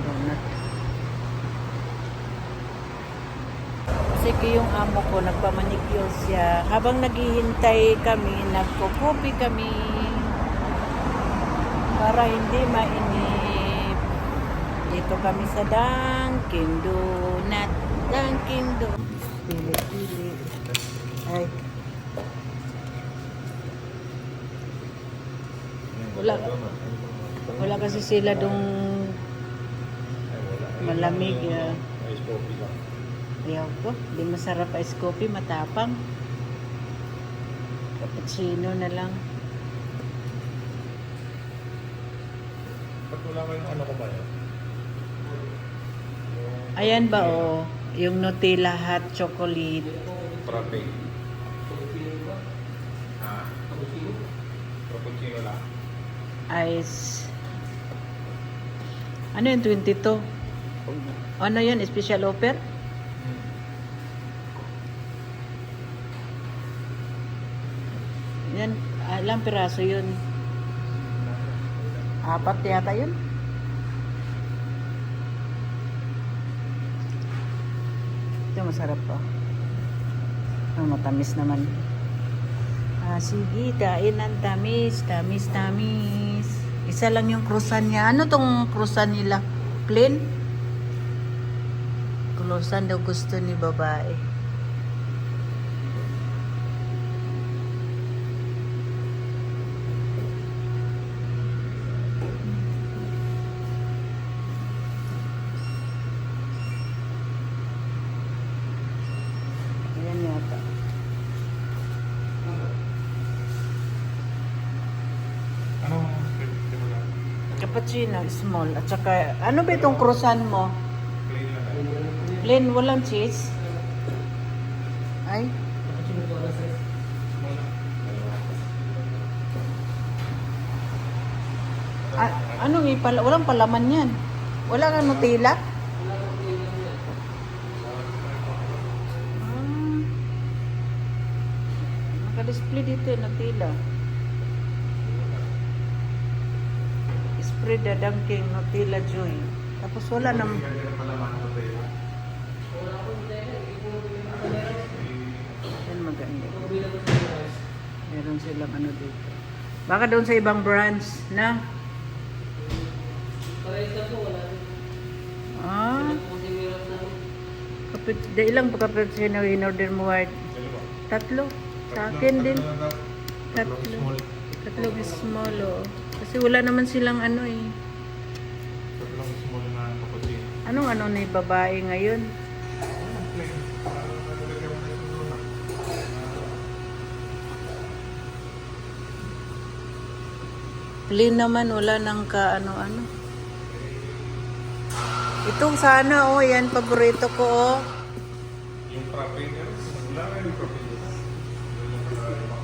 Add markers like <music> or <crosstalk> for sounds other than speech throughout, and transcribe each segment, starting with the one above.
Donut. Kasi yung amo ko, nagpamanicure siya. Habang naghihintay kami, nagkukupi kami para hindi mainip. Dito kami sa Dunkin Donut. Dunkin Donut. Pili-pili. Ay. Wala. Wala kasi sila dong malamig. Uh, Ice coffee lang. Ayaw ko. Di masarap ice coffee, matapang. Cappuccino na lang. Ba't wala kayong ano ko ba yun? Ayan ba o, yung Nutella hot chocolate. Frappe. Ha? Cappuccino lang. Ice. Ano yung 22? Ano yun? Special offer? Yan, alam piraso yun. Apat yata yun. Ito masarap pa. Ah, matamis naman. Ah, sige, kain ng tamis, tamis, tamis. Isa lang yung krusan niya. Ano tong krusan nila? Plain? Krusan daw gusto ni babae. Ayan yata. Ano? Cappuccino, small. At saka, ano ba itong krusan mo? Plain lang. Plain, walang cheese? Ay, a- anong ipala? Walang palaman yan. Wala kang Nutella? Ah. Naka-display dito yung Nutella. Spread the dunking Nutella Joy. Tapos wala nam... Ganyan ang palaman Meron silang ano dito. Baka doon sa ibang branch na. Ah. Kapit, da ilang pa cappuccino in order mo Ward? Tatlo. Sa akin din. Tatlo. Tatlo. Tatlong small oh. Kasi wala naman silang ano eh. Tatlong small na cappuccino. Anong ano ni babae ngayon? Plain naman, wala nang ka ano-ano. Itong sana oh, yan paborito ko oh. Yung niya, wala na yung. Yung mga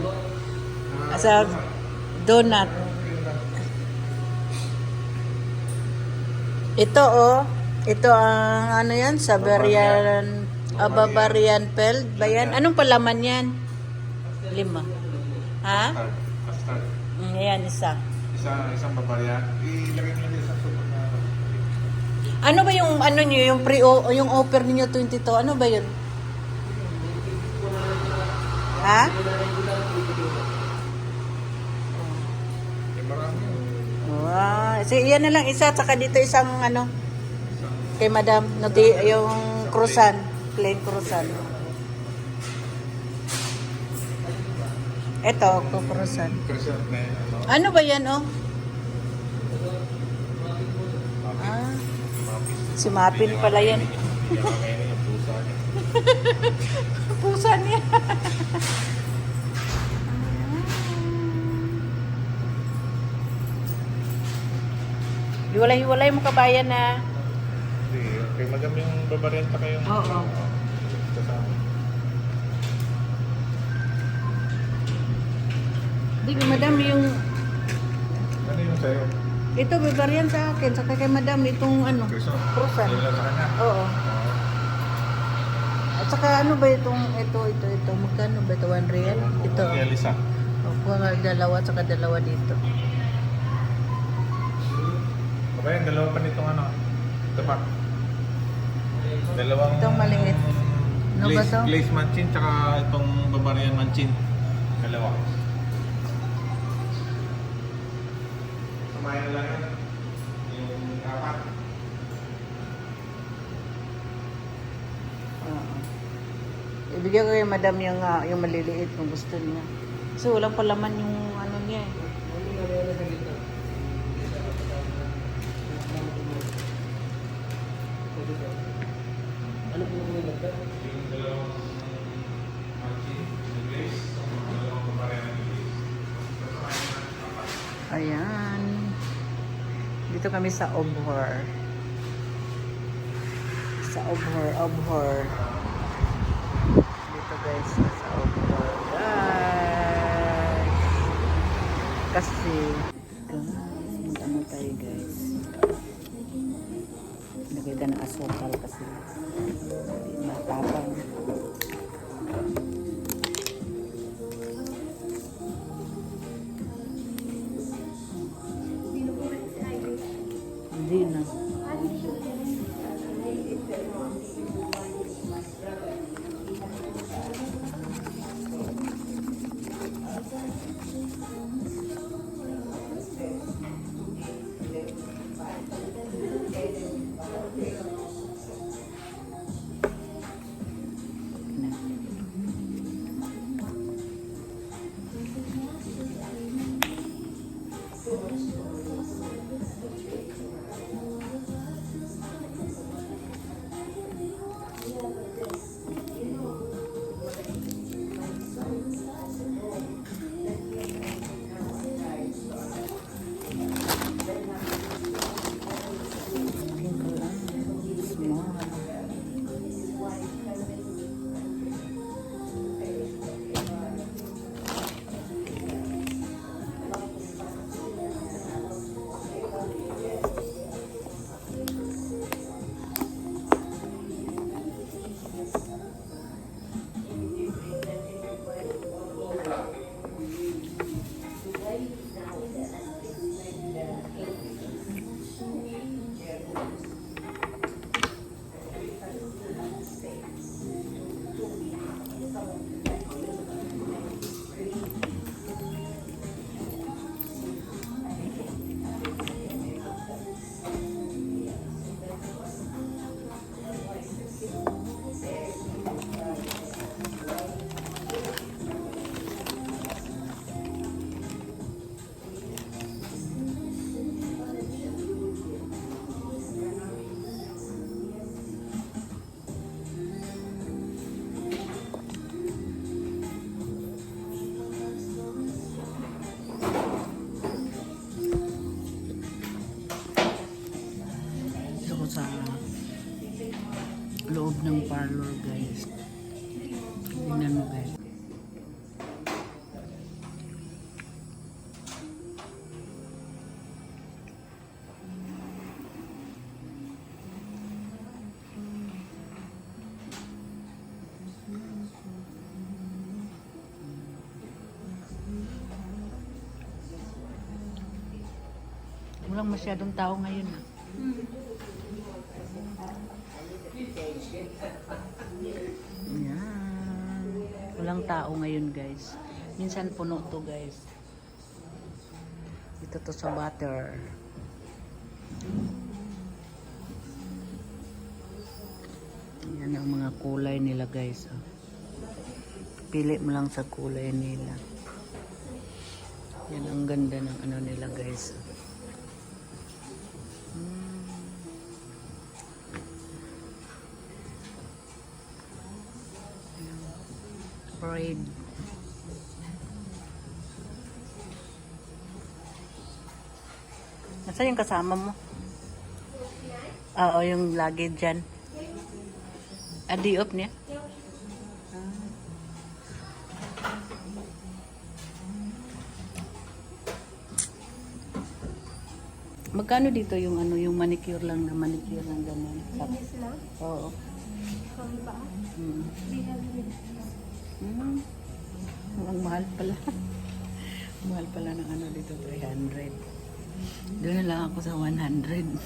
ba? Sa donut. Ito oh, ito ang ano yan, sa Bavarian, ah, Peld ba yan? Anong palaman yan? Lima. Ha? Custard. Mm, yan, isa. Isa, isang babarya. Ilagay mo din sa suko na Ano ba yung ano niyo, yung pre yung offer niyo 22, ano ba yun? Ha? Eh. Wow. So, yan na lang isa, tsaka dito isang ano, kay madam, noti, yung krusan, plain krusan. Ito, kukrusan. Ano? Ano ba yan, oh? Ah, si Mapin pala yan. <laughs> Pusa niya. Hiwalay-hiwalay mo kabayan na. Hindi, kay madam yung babarenta kayong... Oo. Kasama. Di madam yung... Ano yung sa'yo? Ito, bibarian sa akin. Saka kay madam itong ano. Lang sa kanya. Oo. Oo. At saka ano ba itong, ito, ito, ito. Magkano ba ito? 1 real? Ito. Real isa. O, kuha nga dalawa, saka dalawa dito. Aba yan, dalawa pa nitong ano. Ito pa. Dalawang... Itong maliit. Ano ba glaze, to? Glaze manchin, tsaka itong Bavarian manchin. Dalawa. Kumain na lang yan. Yung apat. Oo. Ibigay ko kay madam yung, ah, yung maliliit kung gusto niya. Kasi walang palaman yung ano niya eh. Yung dalawang manchin, yung glaze, yung dalawang Bavarian glaze. Kumain na lang, apat. Ayan. Dito kami sa Obhor. Sa Obhor, Obhor. Dito guys, sa Obhor. Guys. Kasi, guys, ano tayo guys. Nakita na asukal kasi. Matapang. Walang masyadong tao ngayon ah. Yan. Walang tao ngayon guys. Minsan puno to guys. Dito to sa butter. Yan ang mga kulay nila guys. Oh. Pili mo lang sa kulay nila. Yan ang ganda ng ano nila guys. oh. Parade. Nasaan yung kasama mo? Oo, yung lagi dyan. Adi up niya? Magkano dito yung ano yung manicure lang na manicure lang ganun? Oo. Kami ba? Hmm. 300. Ang mahal pala. <laughs> mahal pala ng ano dito, 300. Doon lang ako sa 100.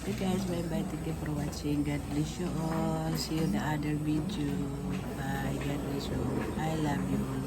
Okay guys, bye bye. Thank you for watching. God bless you all. See you in the other video. Bye. God bless you. I love you.